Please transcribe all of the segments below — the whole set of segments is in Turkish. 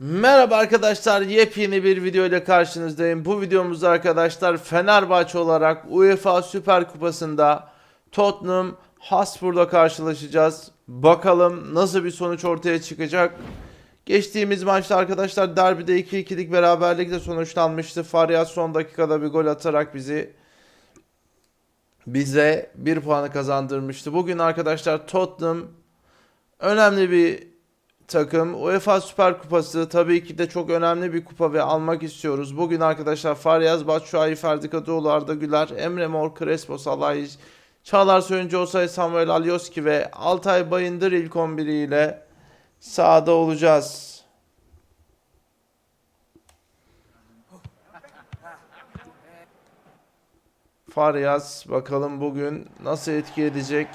Merhaba arkadaşlar yepyeni bir video ile karşınızdayım. Bu videomuzda arkadaşlar Fenerbahçe olarak UEFA Süper Kupası'nda Tottenham Hotspur'la karşılaşacağız. Bakalım nasıl bir sonuç ortaya çıkacak. Geçtiğimiz maçta arkadaşlar derbide 2-2'lik beraberlikle sonuçlanmıştı. Faryas son dakikada bir gol atarak bizi bize bir puanı kazandırmıştı. Bugün arkadaşlar Tottenham önemli bir takım. UEFA Süper Kupası tabii ki de çok önemli bir kupa ve almak istiyoruz. Bugün arkadaşlar Faryaz, Batshuayi, Ferdi Kadıoğlu, Arda Güler, Emre Mor, Crespo, Salahis, Çağlar Söyüncü, Osay, Samuel Alioski ve Altay Bayındır ilk 11 ile sahada olacağız. Faryaz bakalım bugün nasıl etki edecek.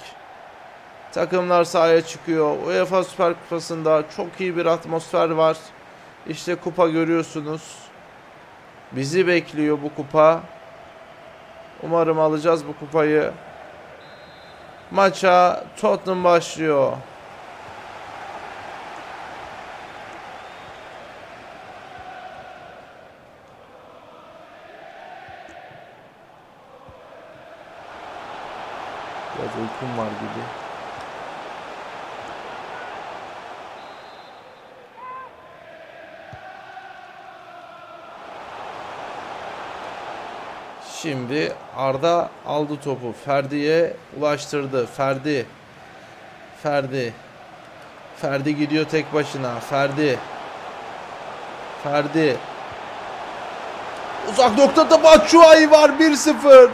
Takımlar sahaya çıkıyor. UEFA Süper Kupası'nda çok iyi bir atmosfer var. İşte kupa görüyorsunuz. Bizi bekliyor bu kupa. Umarım alacağız bu kupayı. Maça Tottenham başlıyor. Biraz uykum var gibi. Şimdi Arda aldı topu. Ferdi'ye ulaştırdı. Ferdi. Ferdi. Ferdi gidiyor tek başına. Ferdi. Ferdi. Uzak noktada Batshuayi var 1-0.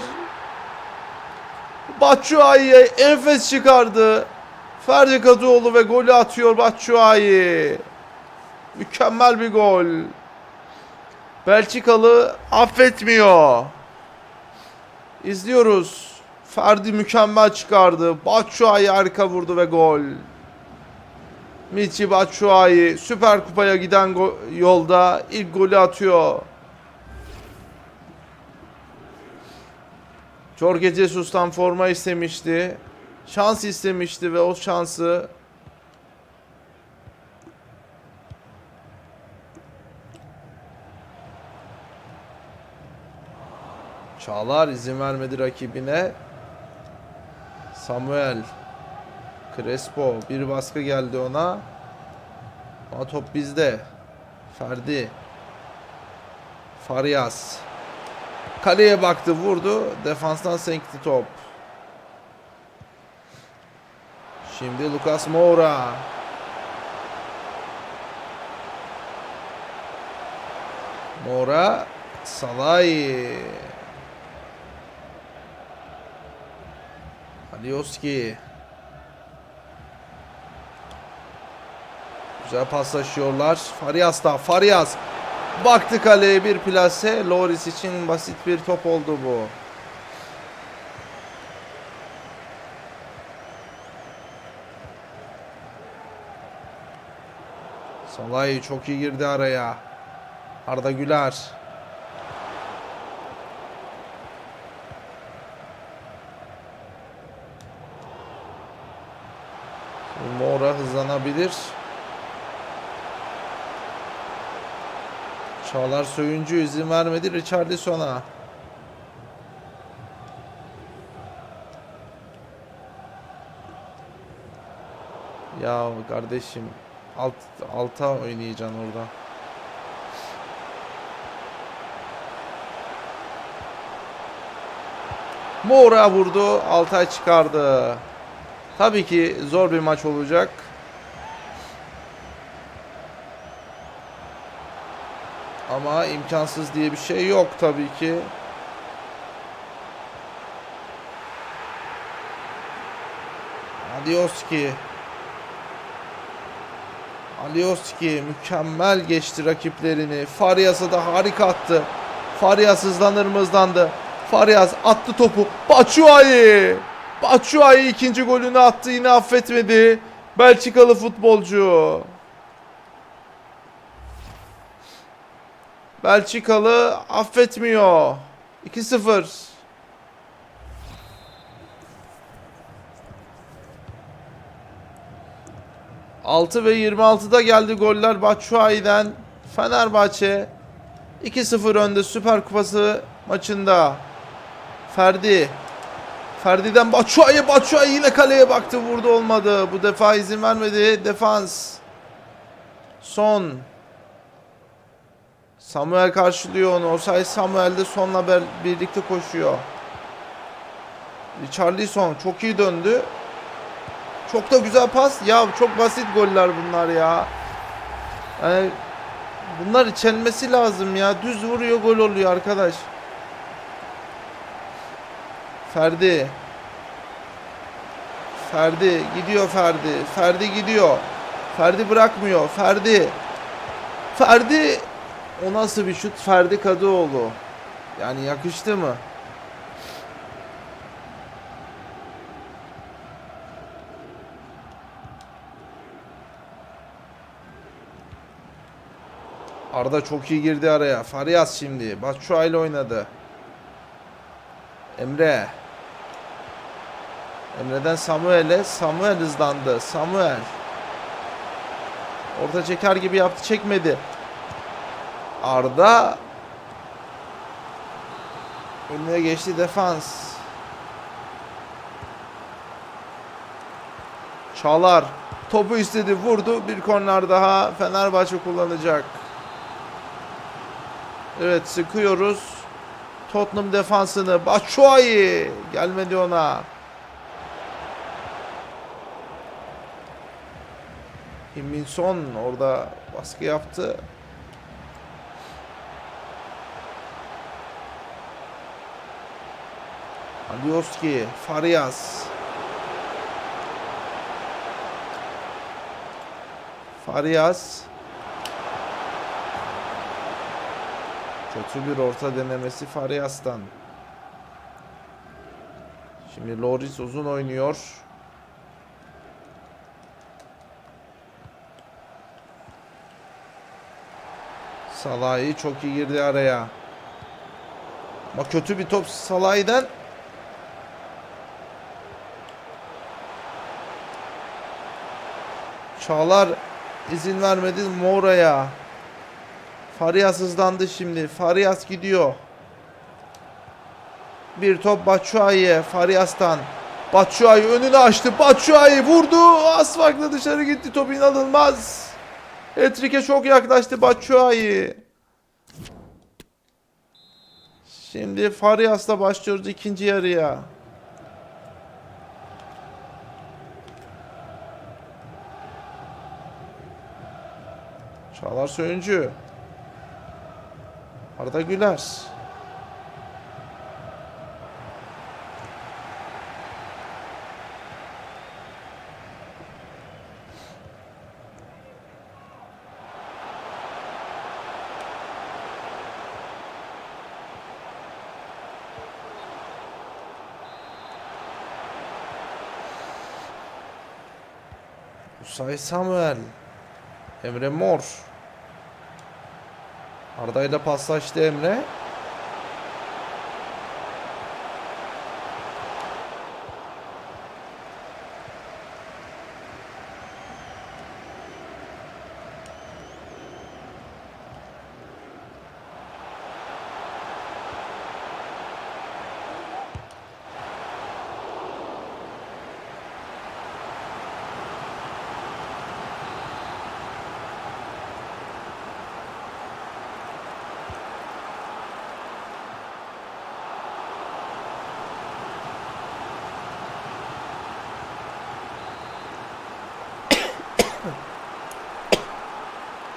Batshuayi'ye enfes çıkardı. Ferdi Kadıoğlu ve golü atıyor Batshuayi. Mükemmel bir gol. Belçikalı affetmiyor. İzliyoruz. Ferdi mükemmel çıkardı. Batshuayi harika vurdu ve gol. Michi Batshuayi Süper Kupa'ya giden yolda ilk golü atıyor. Jorge Jesus'tan forma istemişti. Şans istemişti ve o şansı Çağlar izin vermedi rakibine. Samuel Crespo bir baskı geldi ona. Ama top bizde. Ferdi. Faryas. Kaleye baktı vurdu. Defanstan sekti top. Şimdi Lucas Moura. Moura. Salai. Alioski. Güzel paslaşıyorlar. Farias da. Farias. Baktı kaleye bir plase. Loris için basit bir top oldu bu. Salay çok iyi girdi araya. Arda Güler. Mora hızlanabilir. Çağlar Söyüncü izin vermedi Richarlison'a. Ya kardeşim alt alta oynayacaksın orada. Mora vurdu, Altay çıkardı. Tabii ki zor bir maç olacak. Ama imkansız diye bir şey yok tabii ki. Alioski. Alioski mükemmel geçti rakiplerini. Faryas'a da harika attı. Faryas hızlanır mı hızlandı. Faryas attı topu. Batshuayi. Batshuayi ikinci golünü attı yine affetmedi. Belçikalı futbolcu. Belçikalı affetmiyor. 2-0. 6 ve 26'da geldi goller Batshuayi'den. Fenerbahçe 2-0 önde Süper Kupası maçında. Ferdi. Ferdi'den Batshuayi. Batshuayi yine kaleye baktı. Vurdu olmadı. Bu defa izin vermedi. Defans. Son. Samuel karşılıyor onu. Osay Samuel de sonla ber- birlikte koşuyor. Richarlison çok iyi döndü. Çok da güzel pas. Ya çok basit goller bunlar ya. Yani bunlar içenmesi lazım ya. Düz vuruyor gol oluyor arkadaş. Ferdi. Ferdi gidiyor Ferdi. Ferdi gidiyor. Ferdi bırakmıyor. Ferdi. Ferdi. O nasıl bir şut Ferdi Kadıoğlu. Yani yakıştı mı? Arda çok iyi girdi araya. Farias şimdi. Batshuayi ile oynadı. Emre. Emre'den Samuel'e. Samuel hızlandı. Samuel. Orta çeker gibi yaptı. Çekmedi. Arda. Önüne geçti defans. Çağlar. Topu istedi. Vurdu. Bir korner daha. Fenerbahçe kullanacak. Evet sıkıyoruz. Tottenham defansını. Batshuayi. Gelmedi ona. Himminson orada baskı yaptı. Alioski, Farias. Farias. Kötü bir orta denemesi Farias'tan. Şimdi Loris uzun oynuyor. Salahi çok iyi girdi araya. Ama kötü bir top Salahi'den. Çağlar izin vermedi Moura'ya. Farias hızlandı şimdi. Farias gidiyor. Bir top Batshuayi'ye. Farias'tan. Batshuayi önünü açtı. Batshuayi vurdu. Az farklı dışarı gitti. Top inanılmaz. Etrike çok yaklaştı Batshuayi. Şimdi Farias'la başlıyoruz ikinci yarıya. Çağlar Söyüncü. Arda Güler. Usay Samuel. Emre Mor. Arda ile paslaştı Emre.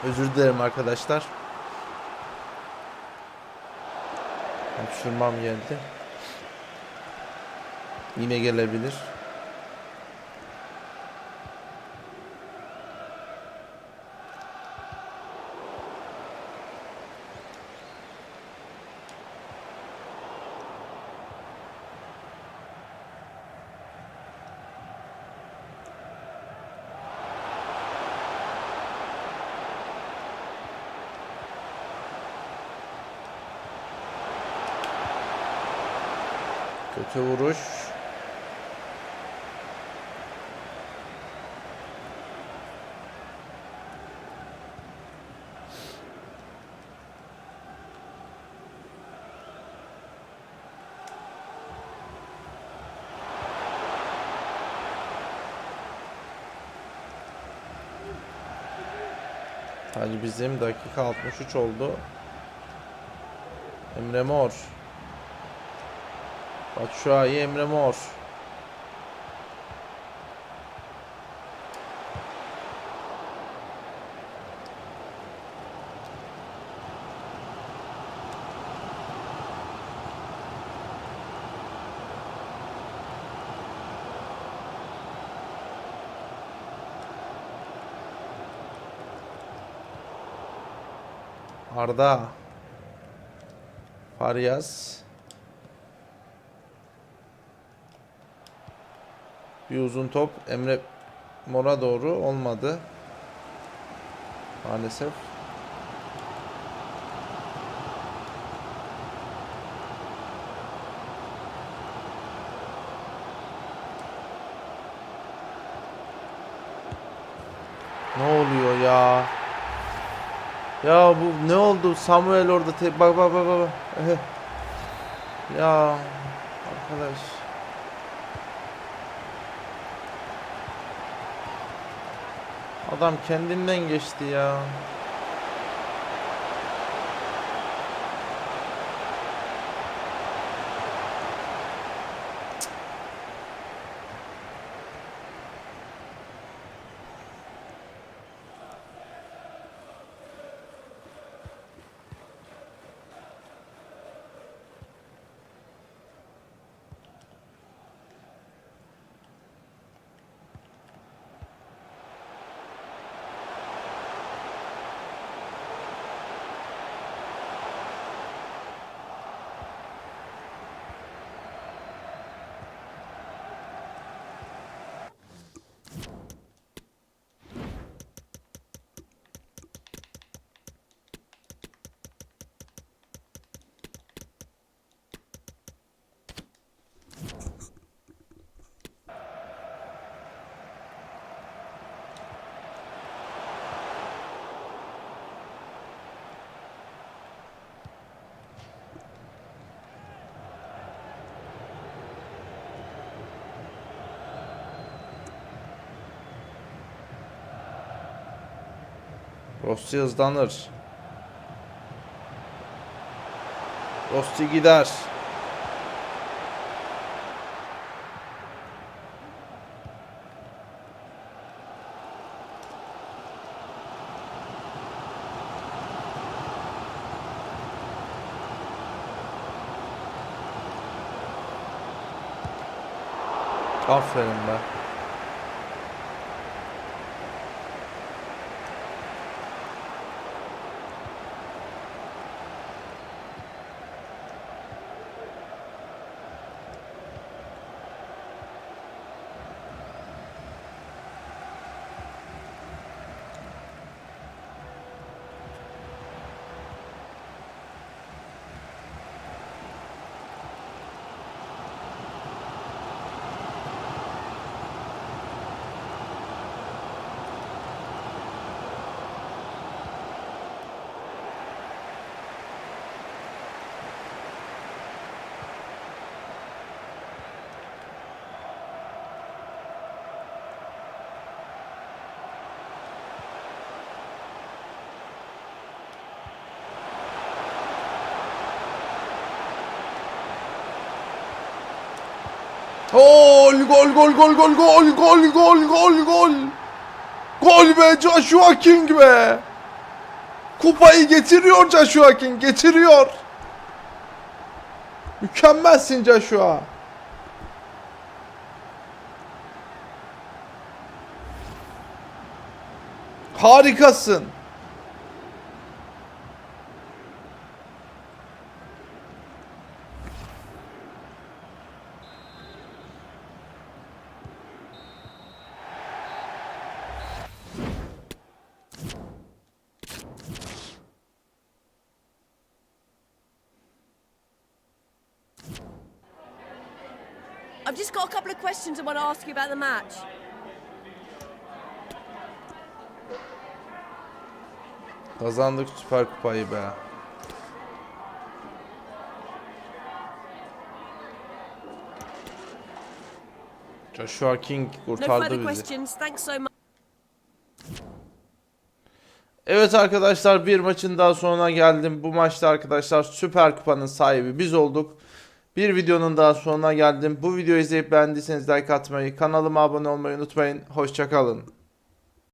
Özür dilerim arkadaşlar. Hapşırmam geldi. Yine gelebilir. Kötü vuruş. Hadi bizim dakika 63 oldu. Emre Mor. Batshuayi Emre Mor. Arda. Faryas. Bir uzun top Emre Mor'a doğru olmadı. Maalesef. Ne oluyor ya? Ya bu ne oldu? Samuel orada te bak bak bak bak. Ya arkadaş. Adam kendinden geçti ya. Rossi hızlanır. Rossi gider. Aferin be. Gol gol gol gol gol gol gol gol gol gol. Gol be Joshua King be. Kupayı getiriyor Joshua King getiriyor. Mükemmelsin Joshua. Harikasın. Just got a couple of questions I want to ask you about the match. Kazandık Süper Kupayı be. Joshua King No kurtardı further bizi. so. Evet arkadaşlar bir maçın daha sonuna geldim. Bu maçta arkadaşlar Süper Kupa'nın sahibi biz olduk. Bir videonun daha sonuna geldim. Bu videoyu izleyip beğendiyseniz like atmayı, kanalıma abone olmayı unutmayın. Hoşçakalın.